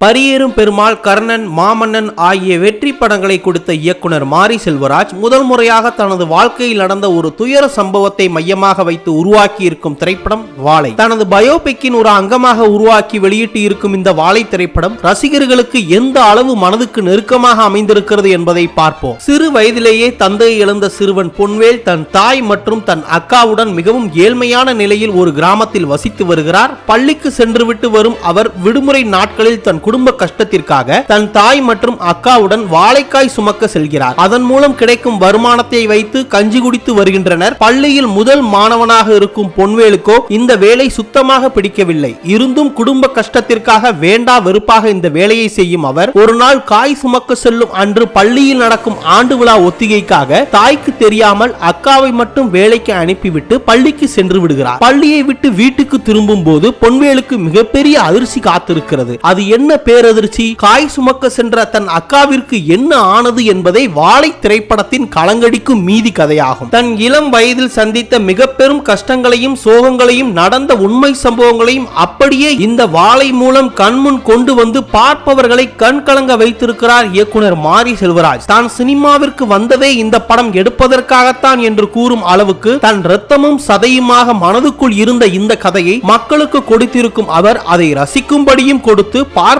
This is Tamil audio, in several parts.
பரியேறும் பெருமாள் கர்ணன் மாமன்னன் ஆகிய வெற்றி படங்களை கொடுத்த இயக்குனர் மாரி செல்வராஜ் முதல் முறையாக தனது வாழ்க்கையில் நடந்த ஒரு துயர சம்பவத்தை மையமாக வைத்து உருவாக்கி இருக்கும் திரைப்படம் வாழை. தனது பயோபிக்கின் ஒரு அங்கமாக உருவாக்கி வெளியிட்டு இருக்கும் இந்த வாழை திரைப்படம் ரசிகர்களுக்கு எந்த அளவு மனதுக்கு நெருக்கமாக அமைந்திருக்கிறது என்பதை பார்ப்போம். சிறு வயதிலேயே தந்தையை இழந்த சிறுவன் பொன்வேல் தன் தாய் மற்றும் தன் அக்காவுடன் மிகவும் ஏழ்மையான நிலையில் ஒரு கிராமத்தில் வசித்து வருகிறார். பள்ளிக்கு சென்றுவிட்டு வரும் அவர் விடுமுறை நாட்களில் தன் குடும்ப கஷ்டத்திற்காக தன் தாய் மற்றும் அக்காவுடன் வாழைக்காய் சுமக்க செல்கிறார். அதன் மூலம் கிடைக்கும் வருமானத்தை வைத்து கஞ்சி குடித்து வருகின்றனர். பள்ளியில் முதல் மாணவனாக இருக்கும் பொன்வேலுக்கோ இந்த வேலை சுத்தமாக பிடிக்கவில்லை. இருந்தும் குடும்ப கஷ்டத்திற்காக வேண்டா வெறுப்பாக இந்த வேலையை செய்யும் அவர் ஒரு நாள் காய் சுமக்க செல்லும் அன்று பள்ளியில் நடக்கும் ஆண்டு விழா ஒத்திகைக்காக தாய்க்கு தெரியாமல் அக்காவை மட்டும் வேலைக்கு அனுப்பிவிட்டு பள்ளிக்கு சென்று விடுகிறார். பள்ளியை விட்டு வீட்டுக்கு திரும்பும் போது பொன்வேலுக்கு மிகப்பெரிய அதிர்ச்சி காத்திருக்கிறது. அது என்ன பேரதிர்ச்சி காய் சுமக்க சென்ற தன் அக்காவிற்கு என்ன ஆனது என்பதை வாழை திரைப்படத்தின் களங்கடிக்கும் மீதி கதையாகும். தன் இளம் வயதில் சந்தித்த மிக பெரும் கஷ்டங்களையும் சோகங்களையும் நடந்த உண்மை சம்பவங்களையும் அப்படியே இந்த வாழை மூலம் கண்முன் கொண்டு வந்து பார்ப்பவர்களை கண் கலங்க வைத்திருக்கிறார் இயக்குனர் மாரி செல்வராஜ். தான் சினிமாவிற்கு வந்ததே இந்த படம் எடுப்பதற்காகத்தான் என்று கூறும் அளவுக்கு தன் ரத்தமும் சதையுமாக மனதுக்குள் இருந்த இந்த கதையை மக்களுக்கு கொடுத்திருக்கும் அவர் அதை ரசிக்கும்படியும் கொடுத்து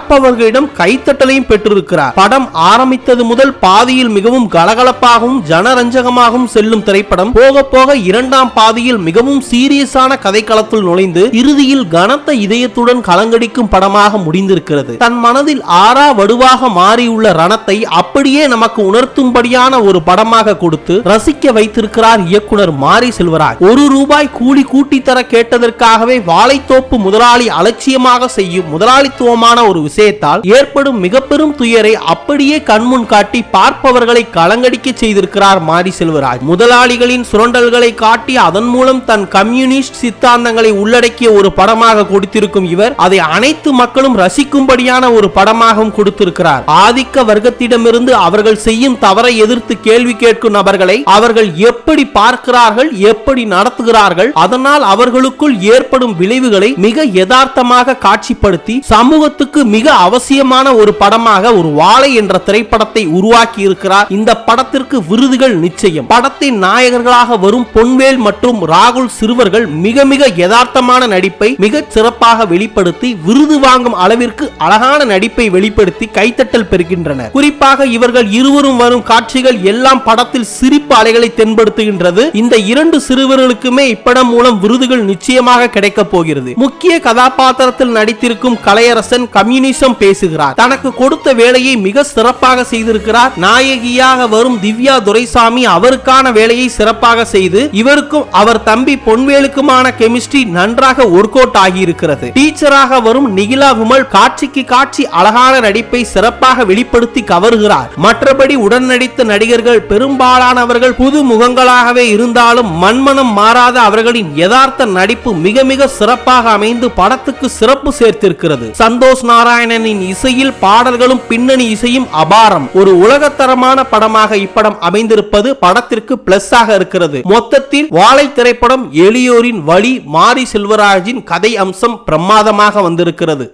பார்ப்பவர்களிடம் கைத்தட்டலையும் பெற்றிருக்கிறார். படம் ஆரம்பித்தது முதல் பாதியில் மிகவும் கலகலப்பாகவும் ஜனரஞ்சகமாகவும் செல்லும் திரைப்படம் போக போக இரண்டாம் பாதியில் மிகவும் சீரியஸான கதைக்களத்தில் நுழைந்து இறுதியில் கனத்த இதயத்துடன் கலங்கடிக்கும் படமாக முடிந்திருக்கிறது. தன் மனதில் ஆறா வடுவாக மாறியுள்ள ரணத்தை அப்படியே நமக்கு உணர்த்தும்படியான ஒரு படமாக கொடுத்து ரசிக்க வைத்திருக்கிறார் இயக்குனர் மாரி செல்வராஜ். ஒரு ரூபாய் கூலி கூட்டி தர கேட்டதற்காகவே வாழைத்தோப்பு முதலாளி அலட்சியமாக செய்யும் முதலாளித்துவமான ஒரு விஷயம் விஷயத்தால் ஏற்படும் மிக பெரும் துயரை அப்படியே கண்முன் காட்டி பார்ப்பவர்களை கலங்கடிக்க செய்திருக்கிறார் மாரி செல்வராஜ். முதலாளிகளின் சுரண்டல்களை காட்டி அதன் மூலம் தன் கம்யூனிஸ்ட் சித்தாந்தங்களை உள்ளடக்கிய ஒரு படமாக கொடுத்திருக்கும் இவர் அதை அனைத்து மக்களும் ரசிக்கும்படியான ஒரு படமாகவும் கொடுத்திருக்கிறார். ஆதிக்க வர்க்கத்திடமிருந்து அவர்கள் செய்யும் தவறை எதிர்த்து கேள்வி கேட்கும் நபர்களை அவர்கள் எப்படி பார்க்கிறார்கள் எப்படி நடத்துகிறார்கள் அதனால் அவர்களுக்குள் ஏற்படும் விளைவுகளை மிக யதார்த்தமாக காட்சிப்படுத்தி சமூகத்துக்கு மிக அவசியமான ஒரு படமாக ஒரு வாழை என்ற திரைப்படத்தை உருவாக்கி இருக்கிறார். இந்த படத்திற்கு விருதுகள் நிச்சயம். படத்தின் நாயகர்களாக வரும் பொன்வேல் மற்றும் ராகுல் சிறுவர்கள் மிக மிக யதார்த்தமான நடிப்பை மிக சிறப்பாக வெளிப்படுத்தி விருது வாங்கும் அளவிற்கு அழகான நடிப்பை வெளிப்படுத்தி கைத்தட்டல் பெறுகின்றனர். குறிப்பாக இவர்கள் இருவரும் வரும் காட்சிகள் எல்லாம் படத்தில் சிரிப்பு அலைகளை தென்படுத்துகின்றது. இந்த இரண்டு சிறுவர்களுக்குமே இப்படம் மூலம் விருதுகள் நிச்சயமாக கிடைக்க போகிறது. முக்கிய கதாபாத்திரத்தில் நடித்திருக்கும் கலையரசன் கம்யூனிஸ்ட் கம்யூனிசம் பேசுகிறார். தனக்கு கொடுத்த வேலையை மிக சிறப்பாக செய்திருக்கிறார். நாயகியாக வரும் திவ்யா துரைசாமி அவருக்கான வேலையை சிறப்பாக செய்து இவருக்கும் அவர் தம்பி பொன்வேலுக்குமான கெமிஸ்ட்ரி நன்றாக ஒர்க் அவுட் ஆகியிருக்கிறது. டீச்சராக வரும் நிகிலா விமல் காட்சிக்கு காட்சி அழகான நடிப்பை சிறப்பாக வெளிப்படுத்தி கவர்கிறார். மற்றபடி உடன் நடித்த நடிகர்கள் பெரும்பாலானவர்கள் புது முகங்களாகவே இருந்தாலும் மண்மனம் மாறாத அவர்களின் யதார்த்த நடிப்பு மிக மிக சிறப்பாக அமைந்து படத்துக்கு சிறப்பு சேர்த்திருக்கிறது. சந்தோஷ் நாராயணனின் இசையில் பாடல்களும் பின்னணி இசையும் அபாரம். ஒரு உலகத்தரமான படமாக இப்படம் அமைந்திருப்பது படத்திற்கு பிளஸ் ஆக இருக்கிறது. மொத்தத்தில் வாழை திரைப்படம் எளியோரின் வழி மாரி செல்வராஜின் கதை அம்சம் பிரமாதமாக வந்திருக்கிறது.